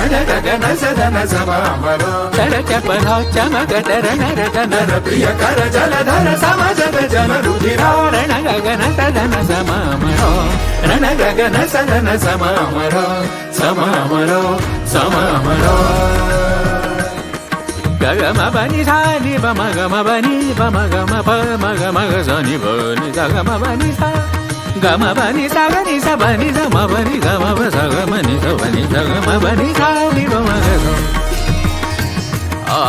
గణగణ సదన సమామర చరచపర చమగర నరదనర ప్రియ కర జలధర సమజగ జన రుధిరారణ గగన సదన సమామర రణ గగన సదన సమామర సమామర సమామర గగమ బని సాని బమగమ బని బమగమ పమగమగ సని బని గగమ బని సా గమబని సగని సబని సమబని గమవ సగమని సబని సగమబని సామి గమగ ఆ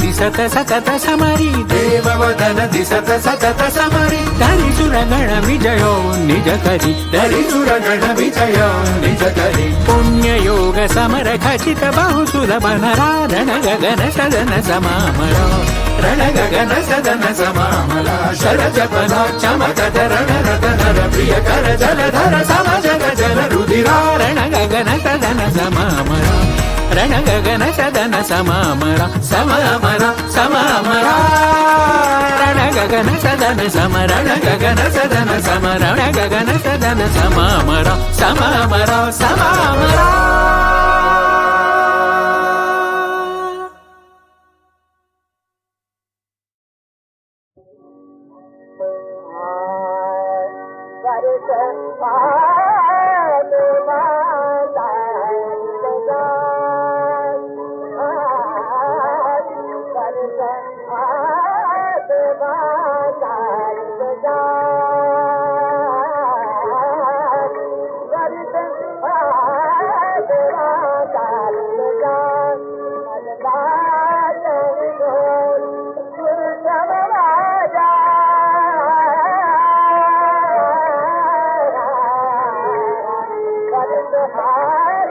దిశత సతత సమరి. దేవవదన దిశత సతత సమరి. ధరిసుర గణ విజయో నిజ కరి. ధరిసుర గణ విజయో నిజ కరి. పుణ్యయోగ సమర ఖచిత బహు సులభ నరారణ గగన సదన సమామర. రణ గగన సదన సమామల శరజ పదాచమకరణ రతనర ప్రియ కర జలధర సమ జగ జల రుదిరారణ గగన సదన సమామర. रणगगन सदन समामरा समामरा समामरा रणगगन सदन समरण गगन सदन समरण गगन सदन समामरा समामरा समामरा What is? सार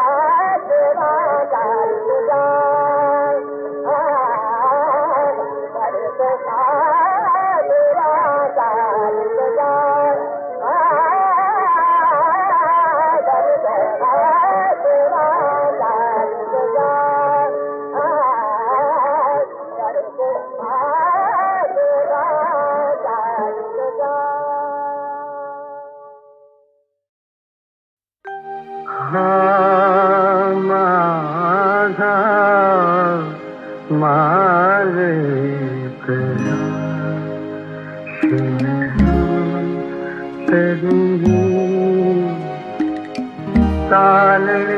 चालणे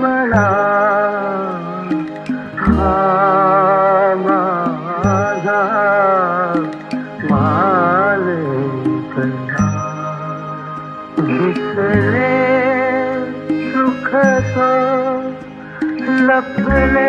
मला हा माझा मालकला दिसले सुख तो लपले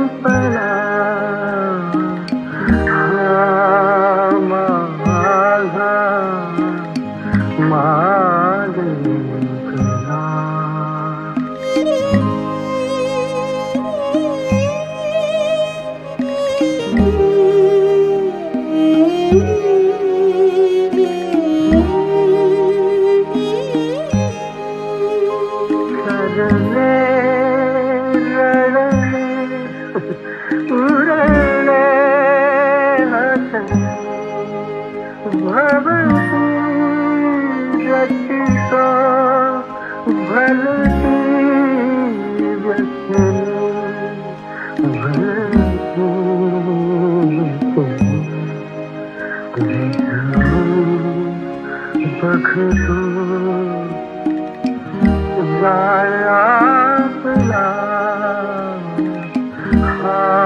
Bye.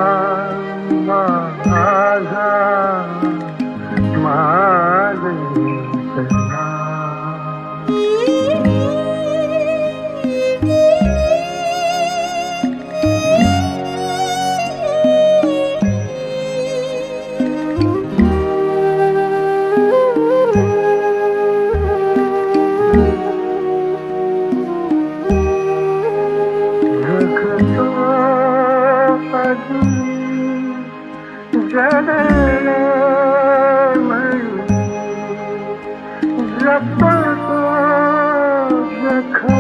Thank you.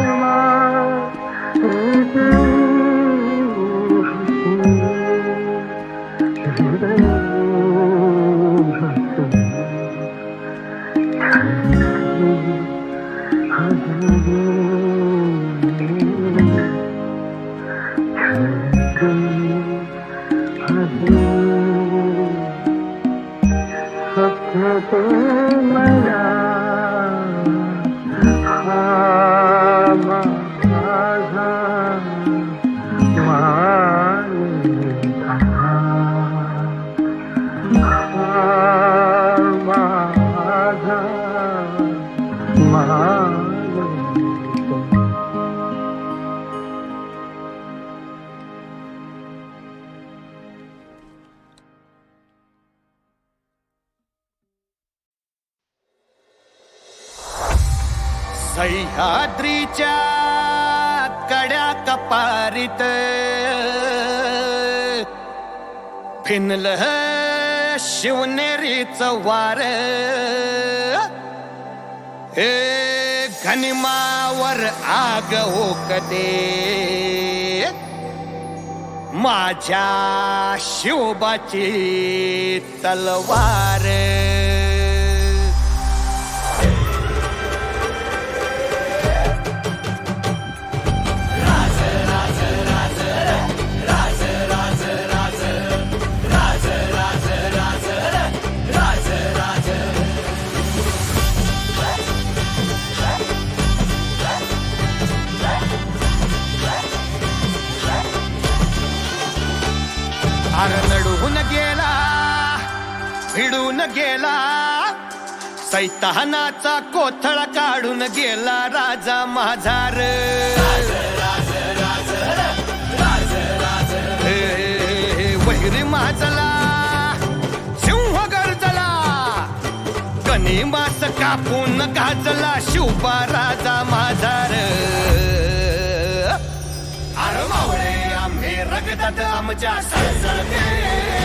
भिनल शिवनेरीच वार हे घनिमावर आग ओकते। माझ्या शिवबाची तलवार। आर नडून गेला भिडून गेला. सैतानाचा कोथळा काढून गेला राजा माझार. वैरी माझला सिंह गरजला. कनी मास कापून गाजला शिवबा राजा माझार. आम्ही आमच्या सळसळते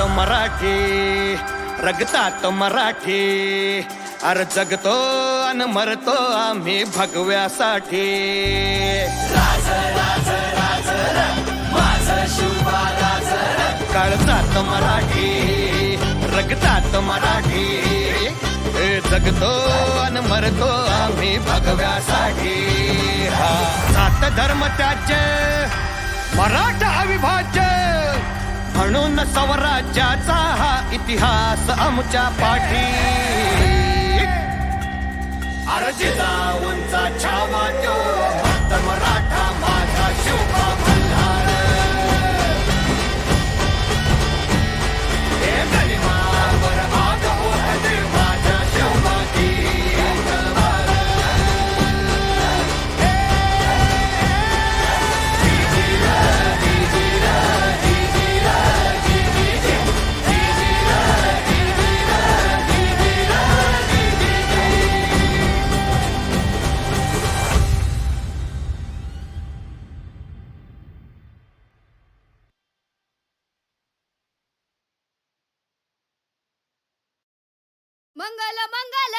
मराठी रगतात मराठी. अर जगतो अन मरतो आम्ही भगव्यासाठी. काळजात मराठी रगतात मराठी. जगतो अन मरतो आम्ही भगव्यासाठी. हा. सात धर्म त्याचे मराठा अविभाज्य. म्हणून स्वराज्याचा हा इतिहास आमच्या पाठी. अर्जिता जाऊनचा छावा तो मराठा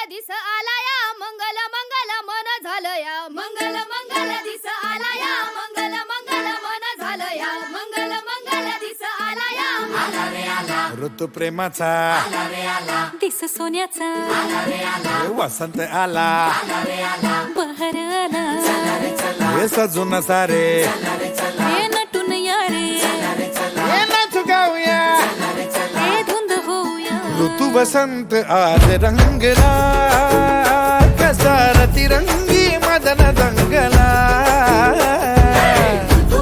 दिस आलाया मंगल मंगल मन झालया. मंगल मंगल दिस आलाया मंगल मंगल मन झालया. मंगल मंगल दिस आलाया ऋतू प्रेमाचा. दिस सोन्याचा. वसंत आला. बहर आला. हे सजून सारे. वसंत आज रंगला कसा रतिरंगी मदन दंगला तू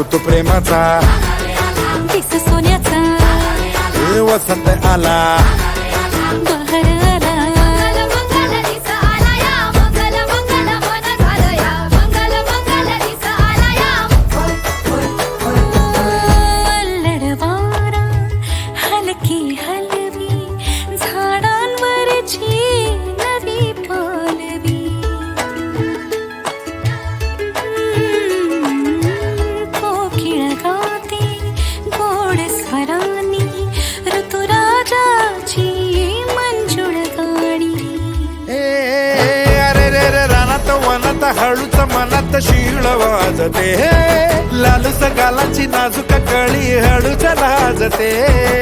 ऋतू प्रेमाचा दिस सोन्याचा वसंत आला मनात शिळ वाजते लालूच गालाची नाजूक कळी हळूच लाजते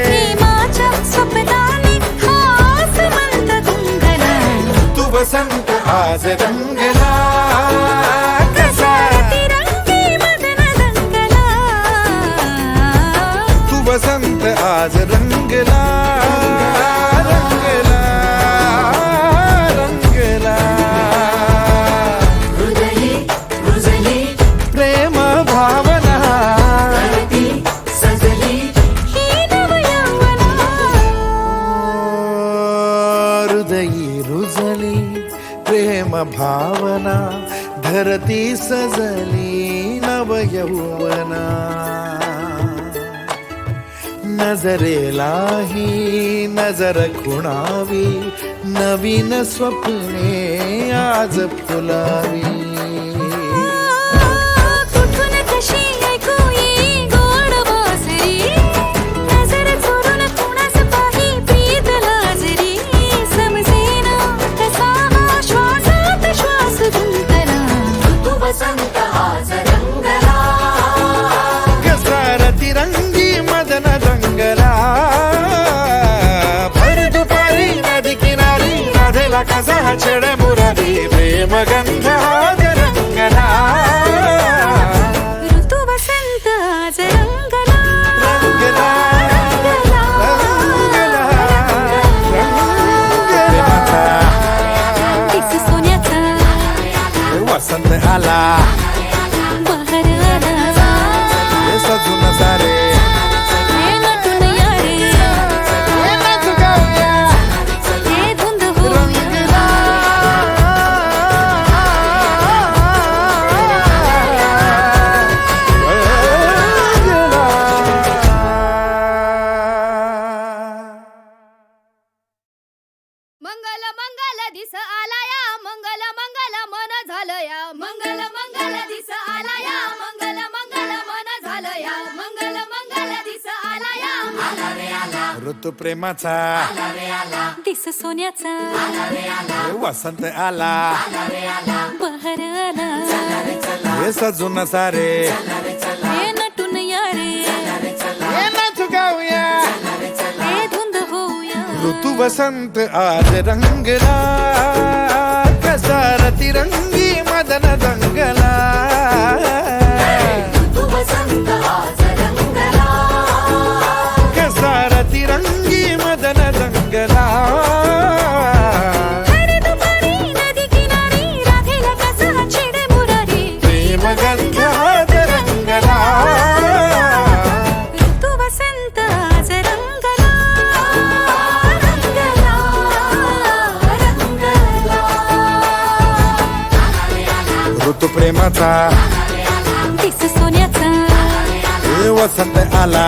प्रेमाच्या स्वप्नाने हास मंत गुंगला तू वसंत आज रंगला कसा? तिरंगी मदन दंगला तू वसंत आज रंगला रंगला भावना धरती सजली नव यौवना नजरेलाही नजर खुणावी नवीन स्वप्ने आज फुलावी. maganda. प्रेमाचा दिस सोन्याचा वसंत आला बहर आला हे सजून सारे हे नटून यारे हे नाचू गाऊया हे धुंद होऊया ऋतू वसंत आज रंगला कसा रतिरंगी मदन दंगला रतिरंगी दुपारी नदी किनारी राधेला कसा छेडे मुरारी प्रेम गंधात रंगला ऋतू वसंत आज रंगला रंगला रंगला ऋतू प्रेमाचा दिस सोन्याचा हे वसंत आला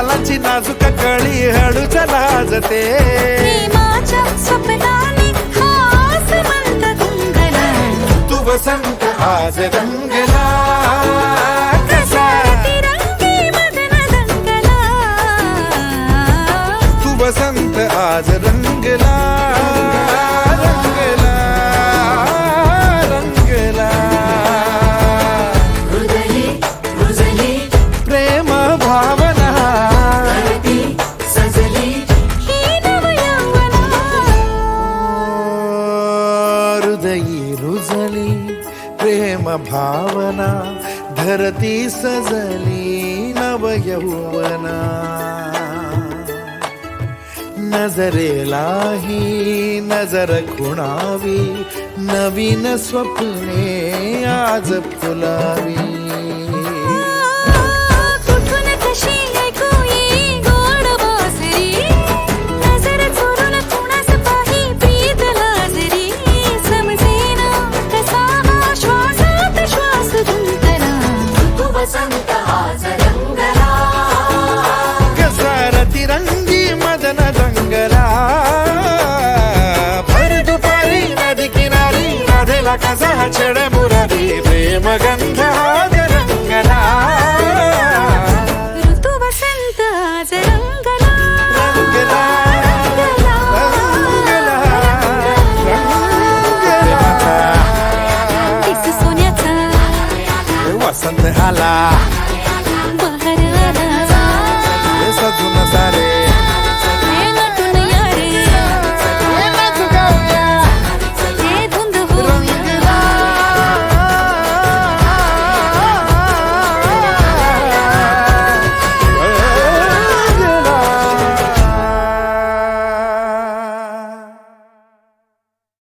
गालाची नाजूक कळी हळूच लाजते. प्रेमाच्या स्वप्नाने मंत गुंगला तू वसंत आज रंगला. आरती सजली नवयौवना नजरेलाही नजर खुणावी नवीन स्वप्ने आज फुलावी. 什么感慨